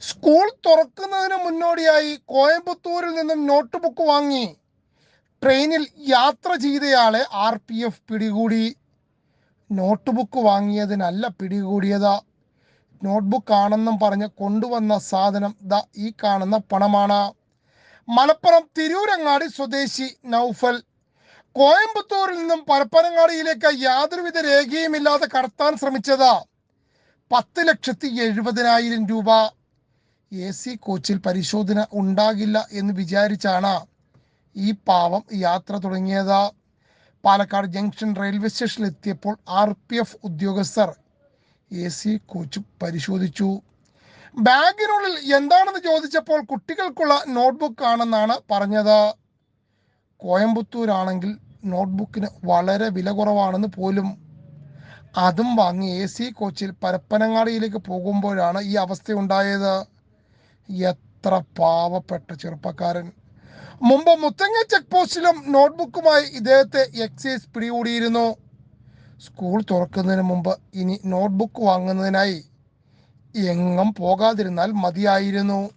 School തുറക്കുന്നതിന് മുന്നോടിയായി കോയമ്പത്തൂരിൽ നിന്നും നോട്ട് ബുക്ക് വാങ്ങി. ട്രെയിനിൽ യാത്ര ചെയ്തയാളെ ആർ പി എഫ് പിടികൂടി. നോട്ട് ബുക്ക് വാങ്ങിയതിനല്ല പിടികൂടിയത്. നോട്ട്ബുക്ക് ആണെന്നും പറഞ്ഞ് കൊണ്ടുവന്ന സാധനം ദ ഈ കാണുന്ന പണമാണ്. മലപ്പുറം തിരൂരങ്ങാടി സ്വദേശി നൗഫൽ. കോയമ്പത്തൂരിൽ നിന്നും പരപ്പനങ്ങാടിയിലേക്ക് യാതൊരുവിധ രേഖയുമില്ലാതെ കടത്താൻ ശ്രമിച്ചത്. പത്ത് ലക്ഷത്തി എഴുപതിനായിരം രൂപ. എ സി കോച്ചിൽ പരിശോധന ഉണ്ടാകില്ല എന്ന് വിചാരിച്ചാണ് ഈ പാവം യാത്ര തുടങ്ങിയത്. പാലക്കാട് ജംഗ്ഷൻ റെയിൽവേ സ്റ്റേഷനിൽ എത്തിയപ്പോൾ ആർ പി എഫ് ഉദ്യോഗസ്ഥർ എ സി കോച്ച് പരിശോധിച്ചു. ബാഗിനുള്ളിൽ എന്താണെന്ന് ചോദിച്ചപ്പോൾ കുട്ടികൾക്കുള്ള നോട്ട്ബുക്ക് ആണെന്നാണ് പറഞ്ഞത്. കോയമ്പത്തൂരാണെങ്കിൽ നോട്ട്ബുക്കിന് വളരെ വില കുറവാണെന്ന് പോലും. അതും വാങ്ങി എ സി കോച്ചിൽ പരപ്പനങ്ങാടിയിലേക്ക് പോകുമ്പോഴാണ് ഈ അവസ്ഥയുണ്ടായത്. എത്ര പാവപ്പെട്ട ചെറുപ്പക്കാരൻ. മുമ്പ് മുത്തങ്ങ ചെക്ക് പോസ്റ്റിലും നോട്ട്ബുക്കുമായി ഇദ്ദേഹത്തെ എക്സൈസ് പിടികൂടിയിരുന്നു. സ്കൂൾ തുറക്കുന്നതിന് മുമ്പ് ഇനി നോട്ട്ബുക്ക് വാങ്ങുന്നതിനായി എങ്ങും പോകാതിരുന്നാൽ മതിയായിരുന്നു.